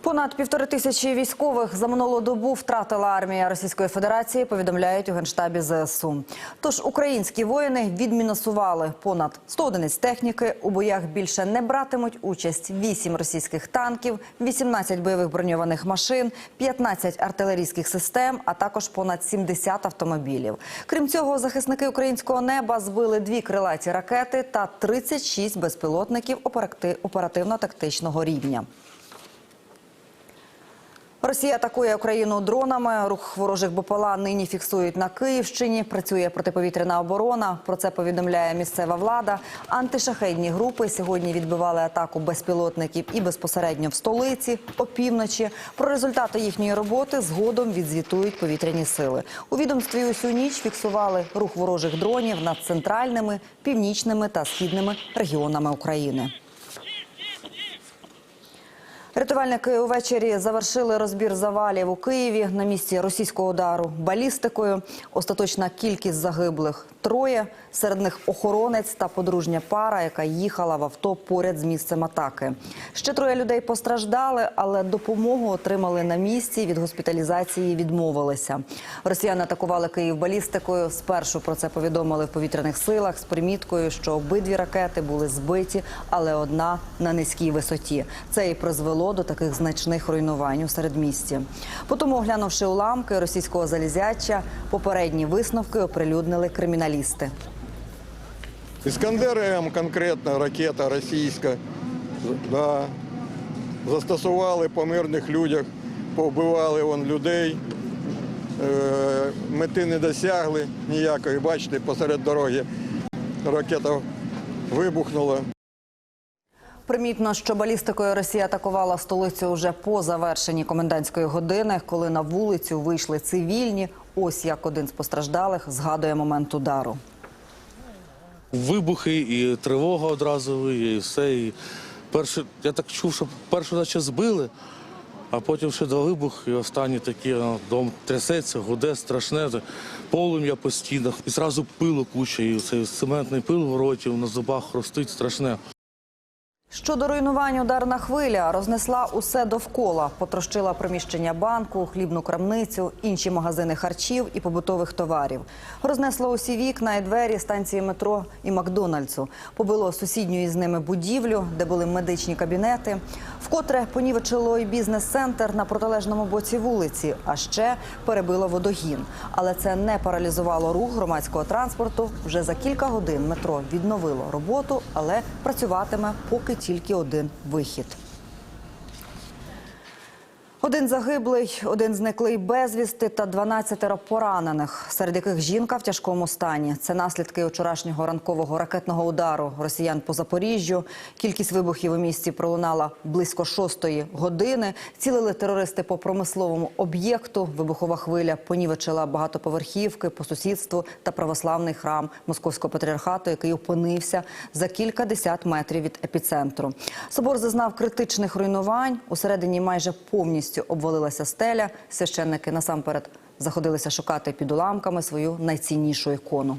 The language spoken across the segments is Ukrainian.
Понад півтори тисячі військових за минулу добу втратила армія Російської Федерації. Повідомляють у генштабі ЗСУ. Тож українські воїни відмінусували понад 100 одиниць техніки. У боях більше не братимуть участь 8 російських танків, 18 бойових броньованих машин, 15 артилерійських систем, а також понад 70 автомобілів. Крім цього, захисники українського неба збили дві крилаті ракети та 36 безпілотників операти- оперативно-тактичного рівня. Росія атакує Україну дронами. Рух ворожих БПЛА нині фіксують на Київщині. Працює протиповітряна оборона. Про це повідомляє місцева влада. Антишахедні групи сьогодні відбивали атаку безпілотників і безпосередньо в столиці опівночі. Про результати їхньої роботи згодом відзвітують повітряні сили. У відомстві усю ніч фіксували рух ворожих дронів над центральними, північними та східними регіонами України. Рятувальники увечері завершили розбір завалів у Києві на місці російського удару балістикою. Остаточна кількість загиблих троє. Серед них охоронець та подружня пара, яка їхала в авто поряд з місцем атаки. Ще троє людей постраждали, але допомогу отримали на місці. Від госпіталізації відмовилися. Росіяни атакували Київ балістикою. Спершу про це повідомили в повітряних силах з приміткою, що обидві ракети були збиті, але одна на низькій висоті. Це і призвело до таких значних руйнувань у середмісті. Потім, оглянувши уламки російського залізяча, попередні висновки оприлюднили криміналісти. Іскандер М конкретно ракета російська. Да. Застосували по мирних людях, повбивали вон людей. Е, мети не досягли ніякої. Бачите, посеред дороги ракета вибухнула. Примітно, що балістикою Росія атакувала столицю вже по завершенні комендантської години, коли на вулицю вийшли цивільні. Ось як один з постраждалих згадує момент удару. Вибухи і тривога одразу, і все. І перше, я так чув, що першу наче збили, а потім ще два вибухи, і останні такі, дом трясеться, гуде, страшне, полум'я по стінах. І зразу пилу куча, і цей цементний пил в роті, на зубах хрустить страшне. Щодо руйнувань ударна хвиля рознесла усе довкола, потрощила приміщення банку, хлібну крамницю, інші магазини харчів і побутових товарів. Рознесло усі вікна і двері станції метро і Макдональдсу. Побило сусідню із ними будівлю, де були медичні кабінети. Вкотре понівечило і бізнес-центр на протилежному боці вулиці, а ще перебило водогін. Але це не паралізувало рух громадського транспорту. Вже за кілька годин метро відновило роботу, але працюватиме поки тільки один вихід. Один загиблий, один зниклий безвісти та 12 поранених, серед яких жінка в тяжкому стані. Це наслідки вчорашнього ранкового ракетного удару росіян по Запоріжжю. Кількість вибухів у місті пролунала близько шостої години. Цілили терористи по промисловому об'єкту. Вибухова хвиля понівечила багатоповерхівки по сусідству та православний храм Московського патріархату, який опинився за кілька десят метрів від епіцентру. Собор зазнав критичних руйнувань. Усередині майже повністю обвалилася стеля. Священники насамперед заходилися шукати під уламками свою найціннішу ікону.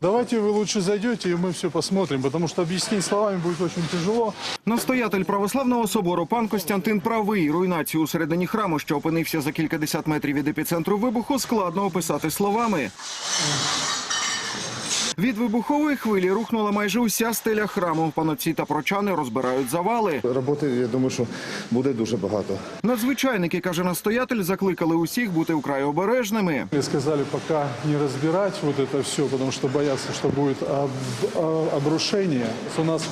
Давайте вы лучше зайдете, и мы все посмотрим, потому что объяснить словами будет очень тяжело. Настоятель православного собору пан Костянтин правий. Руйнацію у середині храму, що опинився за кількадесят метрів від епіцентру вибуху, складно описати словами. Від вибухової хвилі рухнула майже уся стеля храму. Панотці та прочани розбирають завали. Роботи, я думаю, що буде дуже багато. Надзвичайники, каже настоятель, закликали усіх бути вкрай обережними. Мне сказали пока не разбирать вот это все, потому что боятся, что будет об- а- обрушение. У нас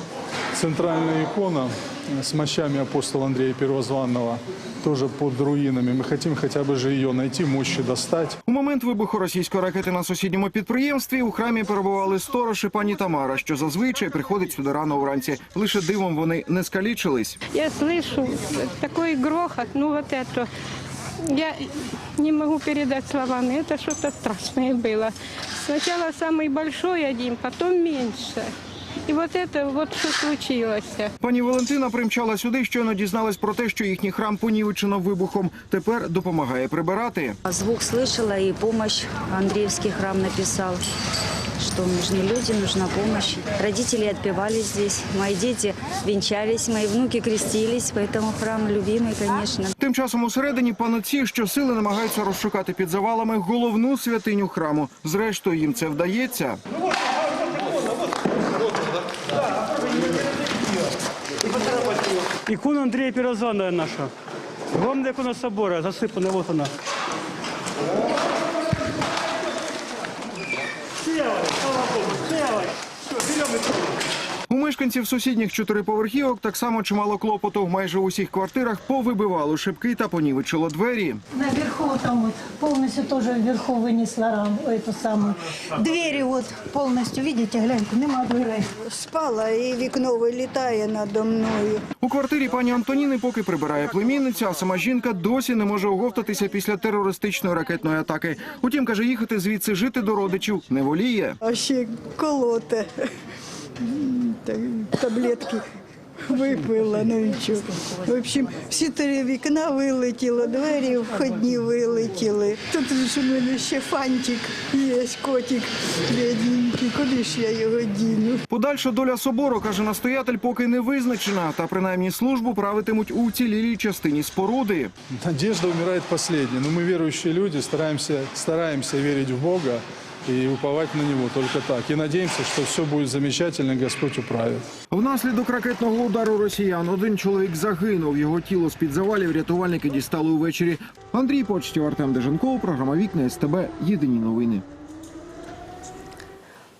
центральная икона с мощами апостола Андрея Первозванного тоже под руинами. Мы хотим хотя бы же ее найти, мощи достать. У момент вибуху російської ракети на сусідньому підприємстві у храмі перебували сторож і пані Тамара, що зазвичай приходить сюди рано вранці. Лише дивом вони не скалічились. Я слышу такой грохот, ну вот это. Я не могу передать словами, это что-то страшное было. Сначала самый большой один, потом меньше. И вот это вот что случилось. Пані Валентина примчала сюди, щойно дізналась про те, що їхній храм понівечено вибухом. Тепер допомагає прибирати. Звук слышала и помощь. Андреевский храм написал, что нужны люди, нужна помощь. Родители отпевали здесь. Мои дети венчались, мои внуки крестились, поэтому храм любимый, конечно. Тим часом усередині панотці щосили намагаються розшукати під завалами головну святиню храму. Зрештою, їм це вдається. Икона Андрія Пірозана наша. Главная ікона собора, засипана, вот она. Мешканців сусідніх чотириповерхівок так само чимало клопоту. Майже у усіх квартирах повибивало шибки та понівечило двері. Наверху там вот полностью тоже вверху вынесла раму, эту самую. Двери вот полностью, видите, гляньте, нема дверей. Спала і вікно вилітає надо мною. У квартирі пані Антоніни поки прибирає племінниця, а сама жінка досі не може оговтатися після терористичної ракетної атаки. Утім, каже, їхати звідси жити до родичів не воліє. А ще колоте. Та- Таблетки випила, ну і чого. В общем, всі три вікна вилетіло, двері входні вилетіли. Тут ж у мене ще фантик є, котик бідненький. Куди ж я його діну? Подальша доля собору, каже настоятель, поки не визначена, та принаймні службу правитимуть у цілілій частині споруди. Надежда умирает последней, но мы верующие люди, стараемся, стараемся верить в Бога и уповать на Него только так. И надеемся, что все будет замечательно, Господь управит. Внаслідок ракетного удару росіян один чоловік загинув. Його тіло з під завалів рятувальники дістали увечері. Андрій Почтів, Артем Деженков, програма Вікна СТБ. Єдині новини.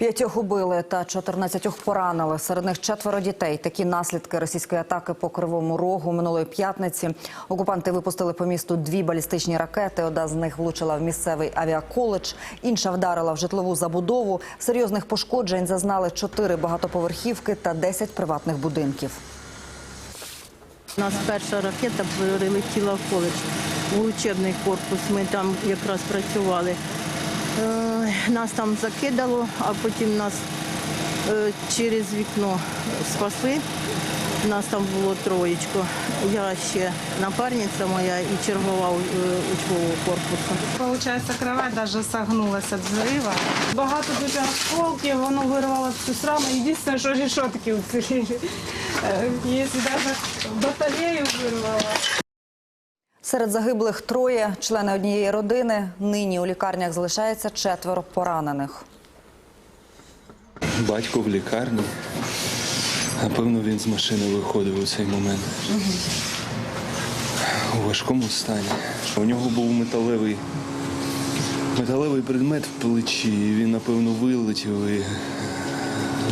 П'ятьох убили та 14 поранили. Серед них четверо дітей. Такі наслідки російської атаки по Кривому Рогу минулої п'ятниці. Окупанти випустили по місту дві балістичні ракети. Одна з них влучила в місцевий авіаколедж, інша вдарила в житлову забудову. Серйозних пошкоджень зазнали чотири багатоповерхівки та 10 приватних будинків. У нас перша ракета прилетіла в коледж, в учебний корпус. Ми там якраз працювали. Е, Нас там закидало, а потім нас е, через вікно спасли. Нас там було троєчко. Я ще напарниця моя і чергував е, учбового корпусу. Получается, кровать даже согнулась от взрыва. Багато дуже осколків, воно вирвало всю сраму. Єдине, що решетки уціліли. Якщо навіть батарею вирвало. Серед загиблих троє члени однієї родини. Нині у лікарнях залишається четверо поранених. Батько в лікарні. Напевно, він з машини виходив у цей момент. У важкому стані. У нього був металевий, металевий предмет в плечі. і Він, напевно, вилетів і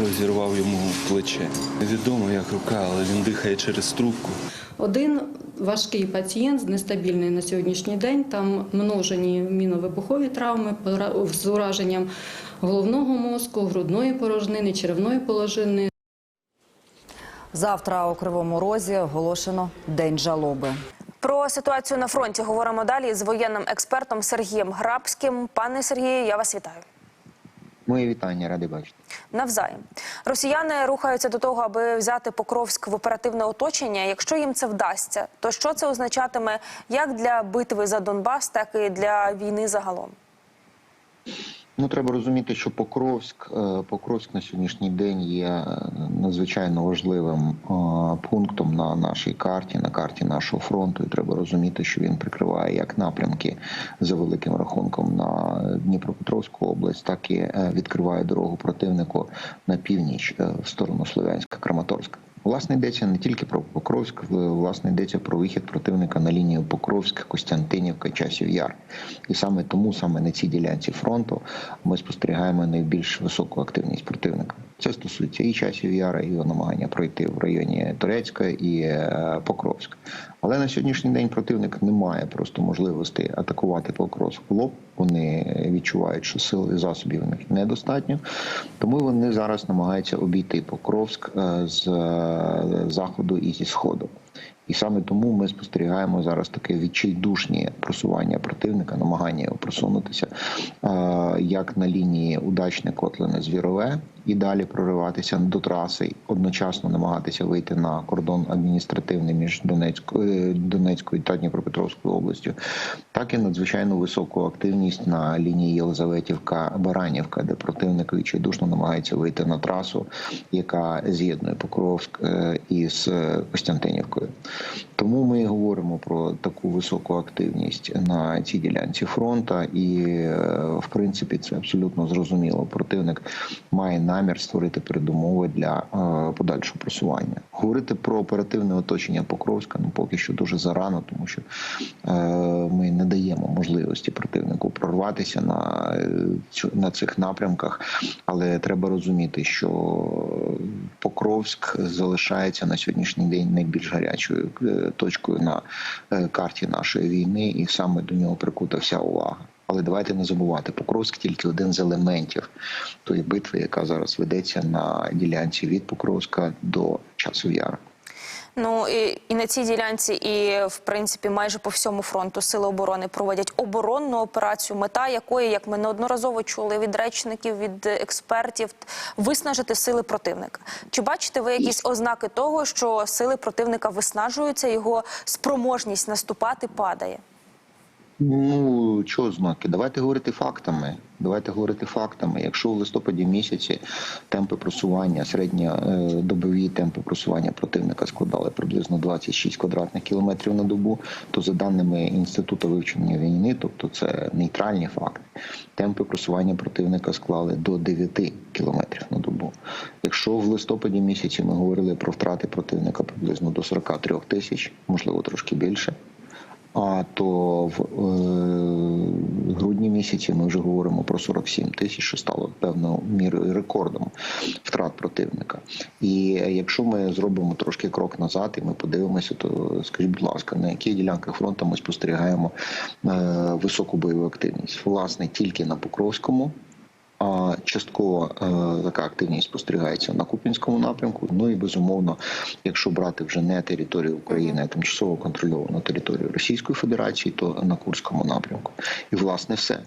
розірвав йому плече. Невідомо, як рука, але він дихає через трубку. Один важкий пацієнт нестабільний на сьогоднішній день. Там множені міновибухові травми пора- з ураженням головного мозку, грудної порожнини, черевної порожнини. Завтра у Кривому Розі оголошено День жалоби. Про ситуацію на фронті говоримо далі з воєнним експертом Сергієм Грабським. Пане Сергію, я вас вітаю. Мої вітання, радий бачити. Навзаєм росіяни рухаються до того, аби взяти Покровськ в оперативне оточення. Якщо їм це вдасться, то що це означатиме як для битви за Донбас, так і для війни загалом? Ну треба розуміти, що Покровськ, е, Покровськ на сьогоднішній день є е, надзвичайно важливим е, пунктом на нашій карті, на карті нашого фронту. І треба розуміти, що він прикриває як напрямки за великим рахунком на Дніпропетровську область, так і відкриває дорогу противнику на північ в сторону Слов'янська, Краматорська. Власне йдеться не тільки про Покровськ, власне йдеться про вихід противника на лінію Покровськ, Костянтинівка, Часів Яр. І саме тому, саме на цій ділянці фронту, ми спостерігаємо найбільш високу активність противника. Це стосується і часів Яра, і його намагання пройти в районі Турецька і е, Покровська. Але на сьогоднішній день противник не має просто можливості атакувати Покровськ в лоб. Вони відчувають, що сил і засобів у них недостатньо, тому вони зараз намагаються обійти Покровськ е, з е, заходу і зі сходу. І саме тому ми спостерігаємо зараз таке відчайдушні просування противника, намагання його просунутися е, як на лінії удачне котлине звірове і далі прориватися до траси, одночасно намагатися вийти на кордон адміністративний між Донецькою, Донецькою та Дніпропетровською областю, так і надзвичайно високу активність на лінії Єлизаветівка-Баранівка, де противник відчайдушно намагається вийти на трасу, яка з'єднує Покровськ е, із е, Костянтинівкою. Тому ми і говоримо про таку високу активність на цій ділянці фронту, і е, в принципі це абсолютно зрозуміло. Противник має намір створити передумови для е, подальшого просування. Говорити про оперативне оточення Покровська ну поки що дуже зарано, тому що е, ми не даємо можливості противнику прорватися на, на цих напрямках, але треба розуміти, що Покровськ залишається на сьогоднішній день найбільш гарячою е, точкою на е, карті нашої війни, і саме до нього прикута вся увага. Але давайте не забувати, Покровськ тільки один з елементів тої битви, яка зараз ведеться на ділянці від Покровська до часу Яра. Ну і, і на цій ділянці, і в принципі майже по всьому фронту сили оборони проводять оборонну операцію, мета якої, як ми неодноразово чули від речників, від експертів, виснажити сили противника. Чи бачите ви якісь ознаки того, що сили противника виснажуються, його спроможність наступати падає? Ну чого знаки? Давайте говорити фактами. Давайте говорити фактами. Якщо в листопаді місяці темпи просування, середньодобові темпи просування противника складали приблизно 26 квадратних кілометрів на добу, то за даними інституту вивчення війни, тобто це нейтральні факти, темпи просування противника склали до 9 кілометрів на добу. Якщо в листопаді місяці ми говорили про втрати противника приблизно до 43 тисяч, можливо трошки більше. А то в е, грудні місяці ми вже говоримо про 47 тисяч, що стало певною мірою рекордом втрат противника. І якщо ми зробимо трошки крок назад, і ми подивимося, то скажіть, будь ласка, на яких ділянках фронту ми спостерігаємо е, високу бойову активність? Власне, тільки на Покровському. А частково е, така активність спостерігається на Купінському напрямку. Ну і безумовно, якщо брати вже не територію України, а тимчасово контрольовану територію Російської Федерації, то на Курському напрямку. І власне все.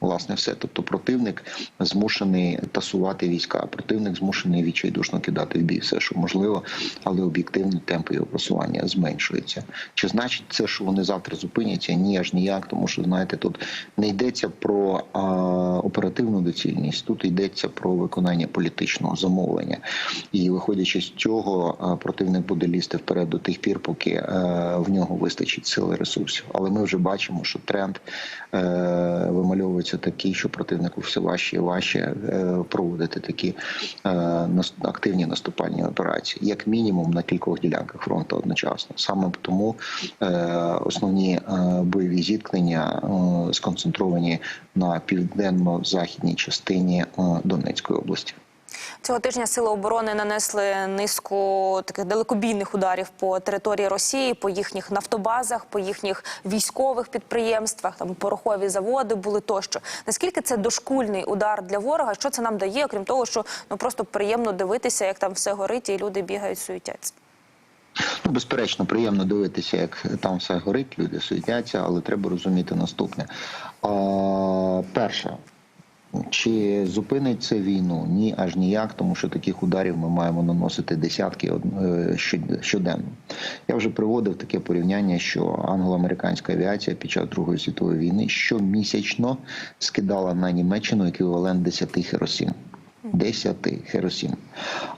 Власне, все. Тобто противник змушений тасувати війська, противник змушений відчайдушно кидати в бій все, що можливо, але об'єктивно темпи його просування зменшуються. Чи значить це, що вони завтра зупиняться? Ні, аж ніяк, тому що знаєте, тут не йдеться про а, оперативну доцільність, тут йдеться про виконання політичного замовлення. І виходячи з цього, а, противник буде лізти вперед до тих пір, поки е, в нього вистачить сили ресурсів. Але ми вже бачимо, що тренд е, вимальовується такий, що противнику все важче і важче е, проводити такі е, активні наступальні операції, як мінімум на кількох ділянках фронту одночасно. Саме тому е, основні бойові зіткнення сконцентровані на південно-західній частині Донецької області. Цього тижня сили оборони нанесли низку таких далекобійних ударів по території Росії, по їхніх нафтобазах, по їхніх військових підприємствах. Там порохові заводи були тощо. Наскільки це дошкульний удар для ворога? Що це нам дає, окрім того, що ну просто приємно дивитися, як там все горить, і люди бігають, суетяться. Ну, безперечно, приємно дивитися, як там все горить, люди суетяться, але треба розуміти наступне. А, перше, чи зупинить це війну? Ні, аж ніяк, тому що таких ударів ми маємо наносити десятки е, щоденно. Я вже приводив таке порівняння, що англо-американська авіація під час Другої світової війни щомісячно скидала на Німеччину еквівалент 10 Хіросім. 10 Херосім.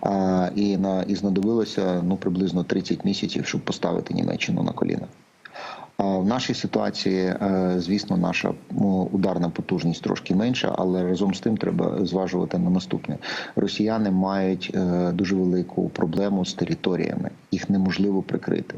А, і, на, і знадобилося ну, приблизно 30 місяців, щоб поставити Німеччину на коліна. В нашій ситуації, е, звісно, наша ну, ударна потужність трошки менша, але разом з тим треба зважувати на наступне: росіяни мають е, дуже велику проблему з територіями, їх неможливо прикрити.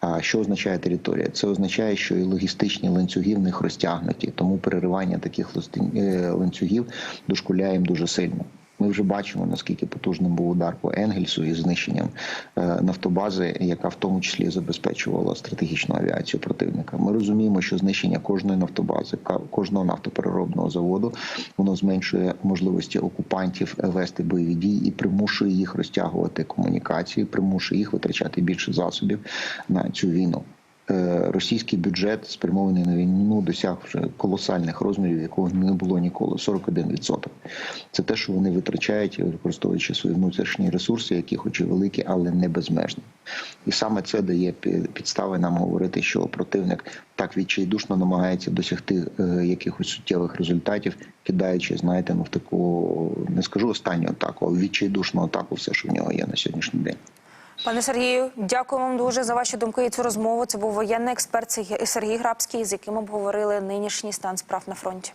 А що означає територія? Це означає, що і логістичні ланцюги в них розтягнуті, тому переривання таких е, ланцюгів дошкуляє їм дуже сильно. Ми вже бачимо, наскільки потужним був удар по Енгельсу із знищенням е, нафтобази, яка в тому числі забезпечувала стратегічну авіацію противника. Ми розуміємо, що знищення кожної нафтобази, кожного нафтопереробного заводу, воно зменшує можливості окупантів вести бойові дії і примушує їх розтягувати комунікації, примушує їх витрачати більше засобів на цю війну. Е, Російський бюджет спрямований на війну досяг вже колосальних розмірів, якого не було ніколи 41%. Це те, що вони витрачають, використовуючи свої внутрішні ресурси, які хоч і великі, але не безмежні. І саме це дає підстави нам говорити, що противник так відчайдушно намагається досягти е, якихось суттєвих результатів, кидаючи, знаєте, ну в таку не скажу останню атаку, а відчайдушну атаку, все, що в нього є на сьогоднішній день. Пане Сергію, дякую вам дуже за ваші думки і цю розмову. Це був воєнний експерт Сергій Грабський, з яким обговорили нинішній стан справ на фронті.